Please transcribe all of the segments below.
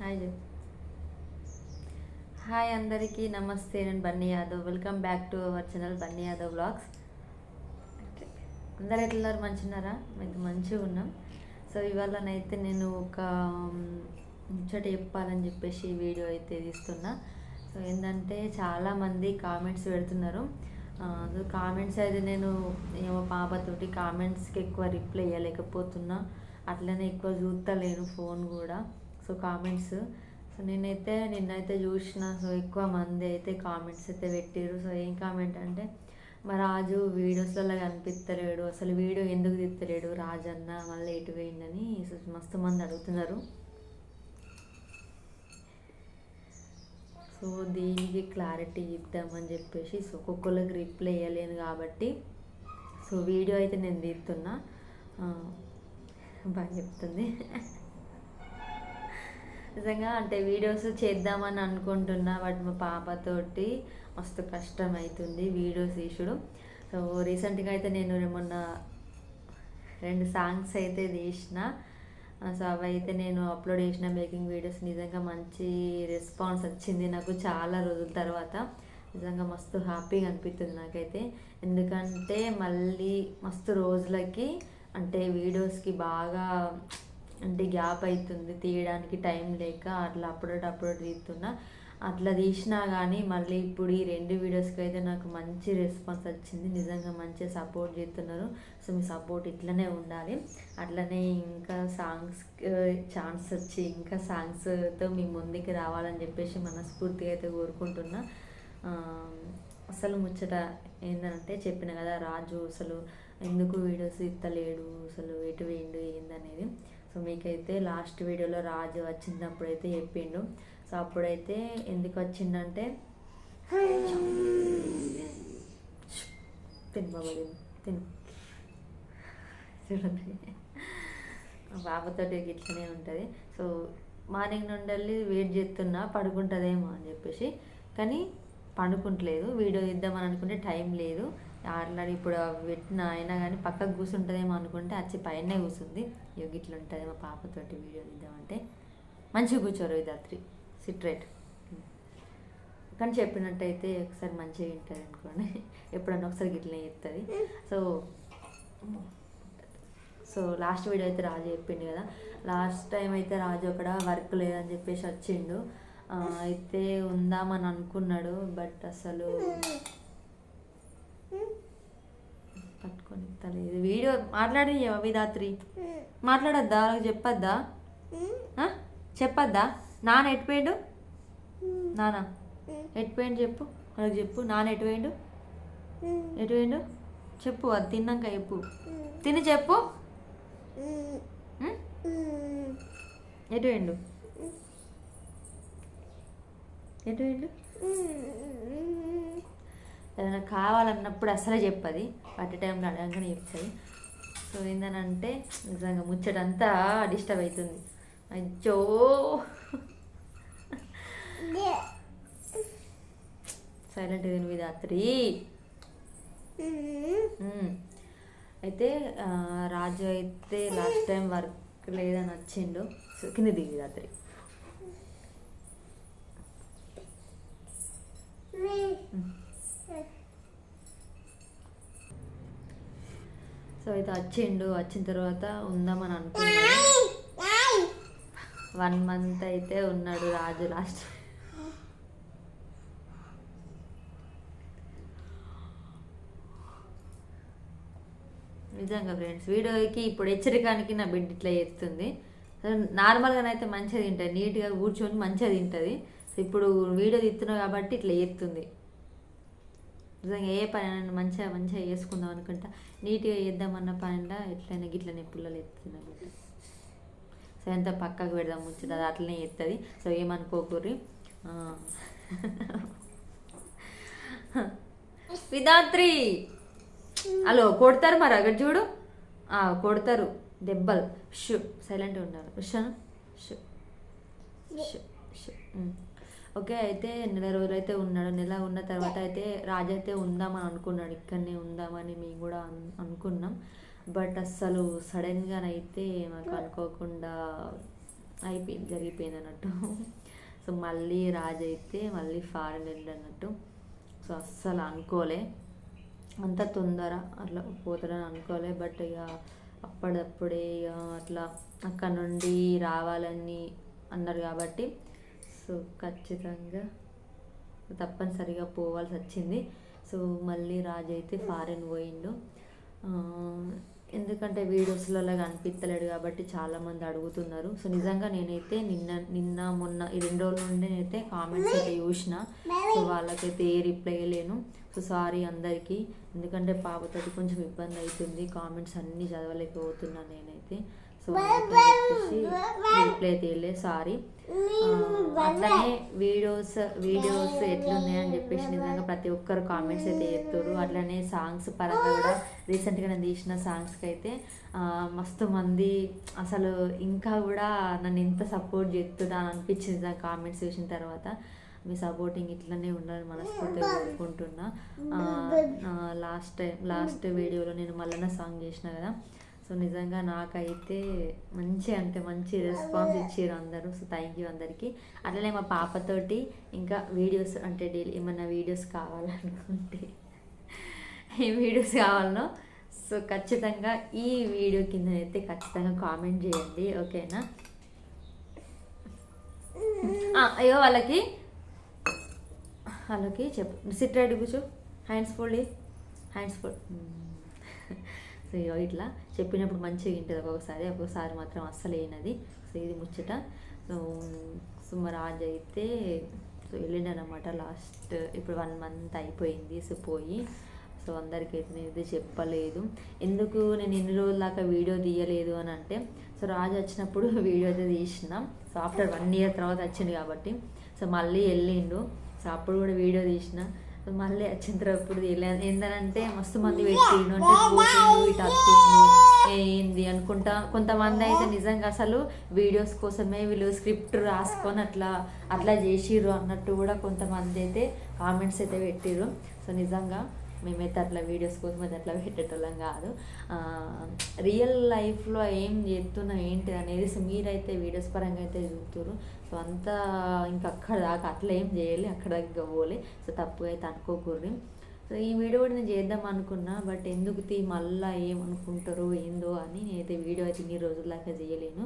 Hi hi అందరికీ నమస్తే. నేను Bunny Yadav. Welcome back to our channel Bunny Yadav blogs. అందరు ఎట్లున్నారు మంచిన్నారా మేము మంచిగా ఉన్నాం. సో ఇవాళనైతే నేను ఒక ముచ్చట చెప్పాలని చెప్పేసి వీడియో అయితే తీస్తున్నా. సో ఏంటంటే చాలామంది కామెంట్స్ పెడుతున్నారు. కామెంట్స్ అయితే నేను ఏమో పాపతోటి కామెంట్స్కి ఎక్కువ రిప్లై ఇవ్వలేకపోతున్నా అట్లనే ఎక్కువ చూస్తలేను ఫోన్ కూడా. సో కామెంట్స్ సో నేనైతే నిన్నైతే చూసిన సో ఎక్కువ మంది అయితే కామెంట్స్ అయితే పెట్టారు సో ఏం కామెంట్ అంటే మా రాజు వీడియోస్లలో కనిపిస్తలేడు అసలు వీడియో ఎందుకు తీస్తలేడు రాజు అన్న మళ్ళీ ఎటు పోయిందని మస్తు మంది అడుగుతున్నారు. సో దీనికి క్లారిటీ ఇద్దామని చెప్పేసి సో ఒక్కొక్కరికి రిప్లై ఇవ్వలేను కాబట్టి సో వీడియో అయితే నేను తీస్తున్నా బాగా చెప్తుంది. నిజంగా అంటే వీడియోస్ చేద్దామని అనుకుంటున్నా బట్ మా పాపతోటి మస్తు కష్టం అవుతుంది వీడియోస్ తీసుడు. సో రీసెంట్గా అయితే నేను మొన్న రెండు సాంగ్స్ అయితే తీసిన. సో అవి అయితే నేను అప్లోడ్ చేసిన మేకింగ్ వీడియోస్. నిజంగా మంచి రెస్పాన్స్ వచ్చింది నాకు చాలా రోజుల తర్వాత. నిజంగా మస్తు హ్యాపీగా అనిపిస్తుంది నాకైతే. ఎందుకంటే మళ్ళీ మస్తు రోజులకి అంటే వీడియోస్కి బాగా అంటే గ్యాప్ అవుతుంది తీయడానికి టైం లేక అట్లా అప్పుడప్పుడు తీస్తున్నా. అట్లా తీసినా కానీ మళ్ళీ ఇప్పుడు ఈ రెండు వీడియోస్కి అయితే నాకు మంచి రెస్పాన్స్ వచ్చింది. నిజంగా మంచిగా సపోర్ట్ చేస్తున్నారు. సో మీ సపోర్ట్ ఇట్లనే ఉండాలి. అట్లనే ఇంకా సాంగ్స్ ఛాన్స్ వచ్చి ఇంకా సాంగ్స్తో మీ ముందుకి రావాలని చెప్పేసి మనస్ఫూర్తిగా అయితే కోరుకుంటున్నా. అసలు ముచ్చట ఏంటంటే చెప్పిన కదా రాజు అసలు ఎందుకు వీడియోస్ ఇస్తలేడు అసలు ఎటు వేయండు ఏందనేది. మీకైతే లాస్ట్ వీడియోలో రాజు వచ్చినప్పుడు అయితే చెప్పిండు. సో అప్పుడైతే ఎందుకు వచ్చిందంటే తిను బాబా తిను తిను. చూడండి. బాబుతోటి ఇట్లనే ఉంటుంది. సో మార్నింగ్ నుండి వెయిట్ చేస్తున్నా పడుకుంటుందేమో అని చెప్పేసి. కానీ పండుకుంటలేదు. వీడియో ఇద్దామని అనుకుంటే టైం లేదు. ఆల్రెడీ ఇప్పుడు పెట్టిన అయినా కానీ పక్కకు కూర్చుంటుందేమో అనుకుంటే వచ్చి పైనే కూర్చుంది యోగి ఇట్లా ఉంటుంది మా పాపతోటి వీడియో తీద్దామంటే. మంచిగా కూర్చోరు రాత్రి సిట్రేట్. కానీ చెప్పినట్టయితే ఒకసారి మంచిగా వింటుంది అనుకోండి. ఎప్పుడన్నా ఒకసారి గిట్లనే చెప్తుంది. సో సో లాస్ట్ వీడియో అయితే రాజు చెప్పిండు కదా. లాస్ట్ టైం అయితే రాజు అక్కడ వర్క్ లేదని చెప్పేసి వచ్చిండు. అయితే ఉందామని అనుకున్నాడు బట్ అసలు పట్టుకొని ఇస్తలేదు వీడియో మాట్లాడి విధాత్రి? మాట్లాడద్దా? వాళ్ళకి చెప్పొద్దా? చెప్పొద్దా? నాన్న ఎటుపోయిండు నాన్న? ఎటుపోయిండు చెప్పు? వాళ్ళకి చెప్పు. నాన్న ఎటుపోయిండు ఎటుపోయిండు చెప్పు అది తిన్నాక చెప్పు. తిని చెప్పు. ఉం? ఎటు వేయండు ఎటు వేయండు ఏదైనా కావాలన్నప్పుడు అసలే చెప్పది. పట్టి టైంలో అడగగానే చెప్తుంది. సో ఏంటనంటే నిజంగా ముచ్చటంతా డిస్టర్బ్ అవుతుంది అయ్యో! సైలెంట్ తిని రాత్రి? మ్మ్. అయితే ఆ, రాజు అయితే లాస్ట్ టైం వర్క్ లేదని వచ్చిండు. సో కింద దిగి రాత్రి. సో అయితే వచ్చిండు వచ్చిన తర్వాత ఉందామని అనుకున్నాడు. వన్ మంత్ అయితే ఉన్నాడు రాజు లాస్ట్ నిజంగా ఫ్రెండ్స్ వీడియోకి ఇప్పుడు హెచ్చరికానికి నా బిడ్డ ఇట్లా చేస్తుంది. నార్మల్గానైతే మంచిగా తింటుంది. నీట్గా కూర్చొని మంచిగా తింటుంది. ఇప్పుడు వీడియో తీస్తున్నావు కాబట్టి ఇట్లా చేస్తుంది. నిజంగా ఏ పని అయినా మంచిగా మంచిగా చేసుకుందాం అనుకుంటా. నీట్గా చేద్దామన్న పనిలా ఎట్లయినా గిట్లనే పుల్లలు ఎత్తుతున్నా సో ఎంత పక్కకు పెడదాం ముచ్చట. అది అట్లనే ఎత్తది. సో ఏమనుకోకూరి విధాత్రి! హలో కొడతారు మరి అక్కడ చూడు. కొడతారు. దెబ్బలు. షు సైలెంట్గా ఉండాలి ఉషాను షు షు షు ఓకే అయితే నెల రోజులు అయితే ఉన్నాడు నెల ఉన్న తర్వాత అయితే రాజు అయితే ఉందామని అనుకున్నాడు. ఇక్కడనే ఉందామని మేము కూడా అనుకున్నాం. బట్ అస్సలు సడన్గా అయితే మాకు అనుకోకుండా అయిపోయింది జరిగిపోయింది అన్నట్టు. సో మళ్ళీ రాజు అయితే మళ్ళీ ఫారెన్ వెళ్ళన్నట్టు సో అస్సలు అనుకోలే. అంత తొందర అట్లా పోతాడని అనుకోలే. బట్ ఇక అప్పుడప్పుడే ఇక అట్లా అక్కడ నుండి రావాలని అన్నారు కాబట్టి సో ఖచ్చితంగా తప్పనిసరిగా పోవాల్సి వచ్చింది. సో మళ్ళీ రాజు అయితే ఫారెన్ పోయిండు. ఎందుకంటే వీడియోస్లలో కనిపించలేడు కాబట్టి చాలామంది అడుగుతున్నారు. సో నిజంగా నేనైతే నిన్న నిన్న మొన్న ఈ రెండు రోజుల నుండి అయితే కామెంట్స్ అయితే చూసిన. సో వాళ్ళకైతే ఏ రిప్లై లేను. సో సారీ అందరికీ. ఎందుకంటే పాపతోటి కొంచెం ఇబ్బంది అవుతుంది కామెంట్స్ అన్నీ చదవలేకపోతున్నాను నేనైతే. సో రిప్లై తీయలే సారీ అట్లనే వీడియోస్ వీడియోస్ ఎట్లున్నాయని చెప్పేసి నిజంగా ప్రతి ఒక్కరు కామెంట్స్ అయితే చెప్తారు అట్లనే సాంగ్స్ పరంగా కూడా రీసెంట్గా నేను తీసిన సాంగ్స్కి అయితే మస్తు మంది అసలు ఇంకా కూడా నన్ను ఎంత సపోర్ట్ చేస్తుందా అని అనిపించింది ఆ కామెంట్స్ చూసిన తర్వాత. మీ సపోర్టింగ్ ఇట్లనే ఉండాలని మనస్ఫూర్తిగా కోరుకుంటున్నా. లాస్ట్ టైం లాస్ట్ వీడియోలో నేను మల్లన్న సాంగ్ చేసిన కదా సో నిజంగా నాకైతే మంచి అంటే మంచి రెస్పాన్స్ ఇచ్చారు అందరూ. సో థ్యాంక్ యూ అందరికీ. అట్లనే మా పాపతోటి ఇంకా వీడియోస్ అంటే డైలీ ఏమైనా వీడియోస్ కావాలనుకుంటే ఏ వీడియోస్ కావాలనో సో ఖచ్చితంగా ఈ వీడియో కింద అయితే ఖచ్చితంగా కామెంట్ చేయండి. ఓకేనా అయ్యో వాళ్ళకి. వాళ్ళకి చెప్పు. సిట్ రైడ్ కూర్చో. Hands fold hands fold so ఇట్లా చెప్పినప్పుడు మంచిగా ఉంటుంది ఒక్కొక్కసారి. ఒక్కొక్కసారి మాత్రం అస్సలు అయినది సో ఇది ముచ్చట. సో సుమరాజ్ అయితే సో వెళ్ళిండనమాట లాస్ట్ ఇప్పుడు వన్ మంత్ అయిపోయింది సో పోయి. సో అందరికీ అయితే నేను ఇది చెప్పలేదు. ఎందుకు నేను ఎన్ని రోజుల దాకా వీడియో తీయలేదు అని అంటే సో రాజు వచ్చినప్పుడు వీడియో అయితే తీసినాం. సో ఆఫ్టర్ వన్ ఇయర్ తర్వాత వచ్చింది కాబట్టి సో మళ్ళీ వెళ్ళిండు. సో అప్పుడు కూడా వీడియో తీసిన. మళ్ళీ వచ్చిన తర్వాత ఇప్పుడు ఏంటంటే మస్తు మంది పెట్టిండు. అంటే ఇటు వస్తుండు ఏంది అనుకుంటా. కొంతమంది అయితే నిజంగా అసలు వీడియోస్ కోసమే వీళ్ళు స్క్రిప్ట్ రాసుకొని అట్లా అట్లా చేసిర్రు అన్నట్టు కూడా కొంతమంది అయితే కామెంట్స్ అయితే పెట్టిర్రు. సో నిజంగా మేమైతే అట్లా వీడియోస్ కోసం అయితే అట్లా పెట్టేటోళ్ళం కాదు. రియల్ లైఫ్లో ఏం చేస్తున్నాం ఏంటి అనేది మీరైతే వీడియోస్ పరంగా అయితే చూస్తున్నారు సో అంతా ఇంకా అక్కడ దాకా అట్లా ఏం చేయాలి అక్కడ దాకా పోలే. సో తప్పుగా అయితే అనుకోకూడదు. సో ఈ వీడియో కూడా నేను చేద్దాం అనుకున్నా బట్ ఎందుకు తీ మళ్ళీ ఏమనుకుంటారో ఏందో అని నేనైతే వీడియో అయితే ఇన్ని రోజులదాకా చేయలేను.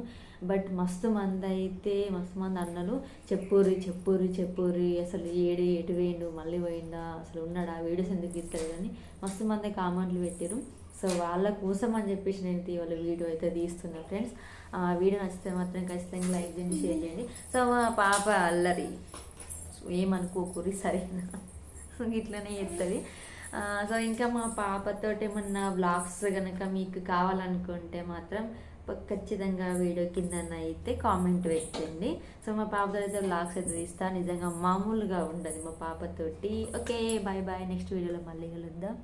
బట్ మస్తు మంది అయితే మస్తు మంది అన్నలు చెప్పుర్రి చెప్పుర్రి చెప్పుర్రి అసలు ఏడు ఎటు వేయండు మళ్ళీ పోయిందా అసలు ఉన్నాడా వీడియోస్ ఎందుకు తీస్తాడు కానీ మస్తు మంది కామెంట్లు పెట్టారు సో వాళ్ళ కోసం అని చెప్పేసి నేను ఇవాళ వీడియో అయితే తీస్తున్నా ఫ్రెండ్స్. ఆ వీడియో నచ్చితే మాత్రం ఖచ్చితంగా లైక్ చేయండి షేర్ చేయండి. సో మా పాప అల్లరి. ఏమనుకోకూరి సరేనా? ఇట్లనే చెప్తుంది సో ఇంకా మా పాపతో ఏమన్నా బ్లాగ్స్ కనుక మీకు కావాలనుకుంటే మాత్రం ఖచ్చితంగా వీడియో కింద అయితే కామెంట్ పెట్టండి. సో మా పాపతో అయితే బ్లాగ్స్ అయితే తీస్తా. నిజంగా మామూలుగా ఉండదు మా పాపతోటి. ఓకే బాయ్ బాయ్ నెక్స్ట్ వీడియోలో మళ్ళీ కలుద్దాం.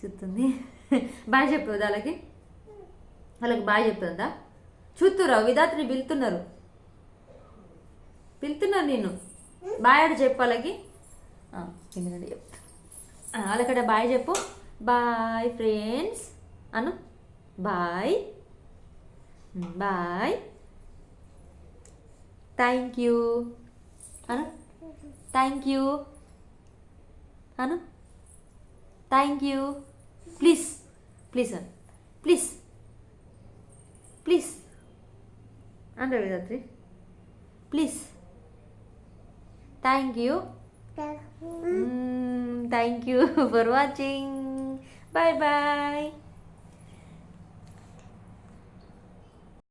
చూస్తుంది. బాయ్ చెప్పు వాళ్ళకి వాళ్ళకి బాయ్ చెప్తుందా? చూస్తురా విధాతని పిలుతున్నారు. పిలుతున్నారు నేను బాయ్ ఆడు చెప్పు వాళ్ళకి. ఆ, ఎందుకంటే చెప్తా వాళ్ళకడ బాయ్ చెప్పు. Bye friends. Anu. Bye. Bye. Thank you. Anu. Thank you. Anu. Thank you. Please. Please Anu. Please. Please. అంటే Vidhatri please. Thank you. Thank you for watching bye bye